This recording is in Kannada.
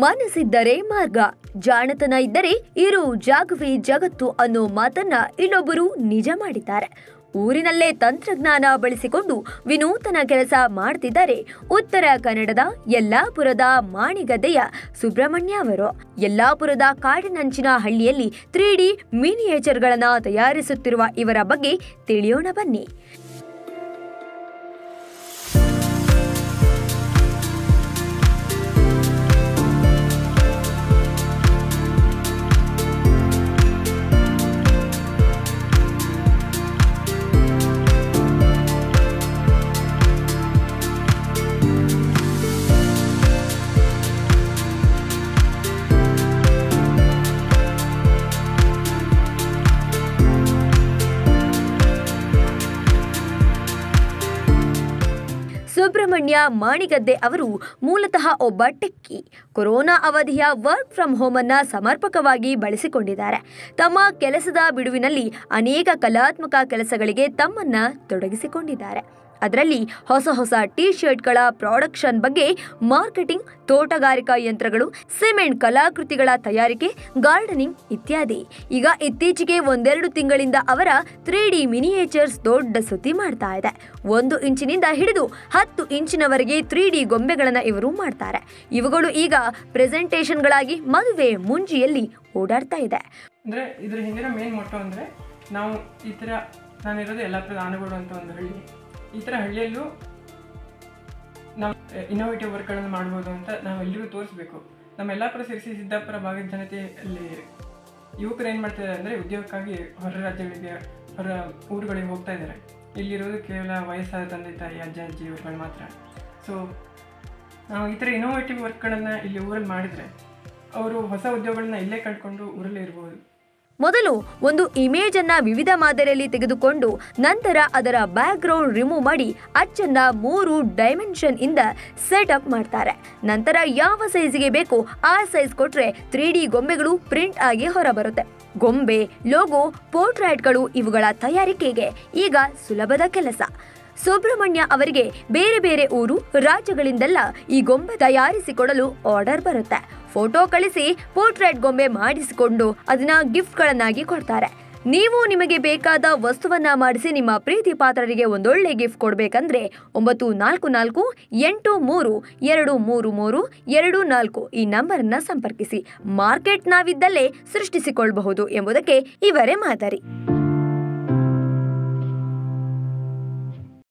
ಮನಸ್ಸಿದ್ದರೆ ಮಾರ್ಗ, ಜಾಣತನ ಇದ್ದರೆ ಇರು, ಜಾಗವೇ ಜಗತ್ತು ಅನ್ನೋ ಮಾತನ್ನ ಇನ್ನೊಬ್ಬರು ನಿಜ ಮಾಡಿದ್ದಾರೆ. ಊರಿನಲ್ಲೇ ತಂತ್ರಜ್ಞಾನ ಬಳಸಿಕೊಂಡು ವಿನೂತನ ಕೆಲಸ ಮಾಡ್ತಿದ್ದಾರೆ. ಉತ್ತರ ಕನ್ನಡದ ಯಲ್ಲಾಪುರದ ಮಾಣಿಗದ್ದೆಯ ಸುಬ್ರಹ್ಮಣ್ಯ ಅವರು. ಯಲ್ಲಾಪುರದ ಕಾಡಿನಂಚಿನ ಹಳ್ಳಿಯಲ್ಲಿ ತ್ರೀ ಡಿ ಮಿನಿಯೇಚರ್ಗಳನ್ನು ತಯಾರಿಸುತ್ತಿರುವ ಇವರ ಬಗ್ಗೆ ತಿಳಿಯೋಣ ಬನ್ನಿ. ಸುಬ್ರಹ್ಮಣ್ಯ ಮಾಣಿಗದ್ದೆ ಅವರು ಮೂಲತಃ ಒಬ್ಬ ಟೆಕ್ಕಿ. ಕೊರೋನಾ ಅವಧಿಯ ವರ್ಕ್ ಫ್ರಮ್ ಹೋಮ್ ಅನ್ನ ಸಮರ್ಪಕವಾಗಿ ಬಳಸಿಕೊಂಡಿದ್ದಾರೆ. ತಮ್ಮ ಕೆಲಸದ ಬಿಡುವಿನಲ್ಲಿ ಅನೇಕ ಕಲಾತ್ಮಕ ಕೆಲಸಗಳಿಗೆ ತಮ್ಮನ್ನ ತೊಡಗಿಸಿಕೊಂಡಿದ್ದಾರೆ. ಅದರಲ್ಲಿ ಹೊಸ ಹೊಸ ಟಿ ಶರ್ಟ್ಗಳ ಪ್ರಾಡಕ್ಷನ್ ಬಗ್ಗೆ ಮಾರ್ಕೆಟಿಂಗ್, ತೋಟಗಾರಿಕಾ ಯಂತ್ರಗಳು, ಸಿಮೆಂಟ್ ಕಲಾಕೃತಿಗಳ ತಯಾರಿಕೆ ಗಾರ್ಡನಿಂಗ್ ಇತ್ಯಾದಿ. ಈಗ ಇತ್ತೀಚೆಗೆ ಒಂದೆರಡು ತಿಂಗಳಿಂದ ಅವರ ತ್ರೀ ಡಿ ಮಿನಿಯೇಚರ್ಸ್ ದೊಡ್ಡ ಸುದ್ದಿ ಮಾಡ್ತಾ ಇದೆ. ಒಂದು ಇಂಚಿನಿಂದ ಹಿಡಿದು ಹತ್ತು ಇಂಚಿನವರೆಗೆ ತ್ರೀ ಡಿ ಗೊಂಬೆಗಳನ್ನು ಇವರು ಮಾಡ್ತಾರೆ. ಇವುಗಳು ಈಗ ಪ್ರೆಸೆಂಟೇಷನ್ಗಳಾಗಿ ಮದುವೆ ಮುಂಜಿಯಲ್ಲಿ ಓಡಾಡ್ತಾ ಇದೆ. ಅಂದ್ರೆ ಇದ್ರ ಹಿಂದಿನ ಮೇನ್ ಮೊಟ್ಟ ಅಂದ್ರೆ ನಾವು ಈ ಥರ ನಾನಿರೋದು ಯಲ್ಲಾಪುರದ ಆನಗೋಡು ಅಂತ ಒಂದು ಹಳ್ಳಿ. ಈ ಥರ ಹಳ್ಳಿಯಲ್ಲೂ ನಾವು ಇನೋವೇಟಿವ್ ವರ್ಕ್ಗಳನ್ನು ಮಾಡ್ಬೋದು ಅಂತ ನಾವು ಎಲ್ಲರೂ ತೋರಿಸ್ಬೇಕು. ನಮ್ಮ ಯಲ್ಲಾಪುರ ಸೇರಿಸಿ ಸಿದ್ದಾಪುರ ಭಾಗದ ಜನತೆ ಅಲ್ಲಿ ಯುವಕರು ಏನು ಮಾಡ್ತಿದ್ದಾರೆ ಅಂದರೆ ಉದ್ಯೋಗಕ್ಕಾಗಿ ಹೊರ ರಾಜ್ಯಗಳಿಗೆ, ಹೊರ ಊರುಗಳಿಗೆ ಹೋಗ್ತಾ ಇದ್ದಾರೆ ಇಲ್ಲಿರೋದು ಕೇವಲ ವಯಸ್ಸಾದ ತಂದೆ, ತಾಯಿ, ಅಜ್ಜ, ಅಜ್ಜಿ ಇವುಗಳು ಮಾತ್ರ. ಸೊ ನಾವು ಈ ಥರ ಇನೋವೇಟಿವ್ ವರ್ಕ್ಗಳನ್ನು ಇಲ್ಲಿ ಊರಲ್ಲಿ ಮಾಡಿದರೆ, ಅವರು ಹೊಸ ಉದ್ಯೋಗಗಳನ್ನ ಇಲ್ಲೇ ಕಂಡುಕೊಂಡು ಊರಲ್ಲೇ ಇರ್ಬೋದು. ಮೊದಲು ಒಂದು ಇಮೇಜ್ ಅನ್ನ ವಿವಿಧ ಮಾದರಿಯಲ್ಲಿ ತೆಗೆದುಕೊಂಡು ನಂತರ ಅದರ ಬ್ಯಾಕ್ ಗ್ರೌಂಡ್ ರಿಮೂವ್ ಮಾಡಿ ಅಚ್ಚನ್ನ ಮೂರು ಡೈಮೆನ್ಷನ್ ಇಂದ ಸೆಟ್ ಅಪ್ ಮಾಡ್ತಾರೆ. ನಂತರ ಯಾವ ಸೈಜ್ಗೆ ಬೇಕು ಆ ಸೈಜ್ ಕೊಟ್ರೆ ತ್ರೀ ಡಿ ಗೊಂಬೆಗಳು ಪ್ರಿಂಟ್ ಆಗಿ ಹೊರಬರುತ್ತೆ. ಗೊಂಬೆ ಲೋಗೋ ಪೋರ್ಟ್ರೈಟ್ಗಳು ಇವುಗಳ ತಯಾರಿಕೆಗೆ ಈಗ ಸುಲಭದ ಕೆಲಸ. ಸುಬ್ರಹ್ಮಣ್ಯ ಅವರಿಗೆ ಬೇರೆ ಬೇರೆ ಊರು, ರಾಜ್ಯಗಳಿಂದೆಲ್ಲ ಈ ಗೊಂಬೆ ತಯಾರಿಸಿಕೊಡಲು ಆರ್ಡರ್ ಬರುತ್ತೆ. ಫೋಟೋ ಕಳಿಸಿ ಪೋರ್ಟ್ರೇಟ್ ಗೊಂಬೆ ಮಾಡಿಸಿಕೊಂಡು ಅದನ್ನ ಗಿಫ್ಟ್ಗಳನ್ನಾಗಿ ಕೊಡ್ತಾರೆ. ನೀವು ನಿಮಗೆ ಬೇಕಾದ ವಸ್ತುವನ್ನ ಮಾಡಿಸಿ ನಿಮ್ಮ ಪ್ರೀತಿ ಪಾತ್ರರಿಗೆ ಒಂದೊಳ್ಳೆ ಗಿಫ್ಟ್ ಕೊಡಬೇಕಂದ್ರೆ ಒಂಬತ್ತು ನಾಲ್ಕು ನಾಲ್ಕು ಎಂಟು ಮೂರು ಎರಡು ಮೂರು ಮೂರು ಎರಡು ನಾಲ್ಕು ಈ ನಂಬರನ್ನ ಸಂಪರ್ಕಿಸಿ. ಮಾರ್ಕೆಟ್ ನಾವಿದ್ದಲ್ಲೇ ಸೃಷ್ಟಿಸಿಕೊಳ್ಳಬಹುದು ಎಂಬುದಕ್ಕೆ ಇವರೇ ಮಾದರಿ.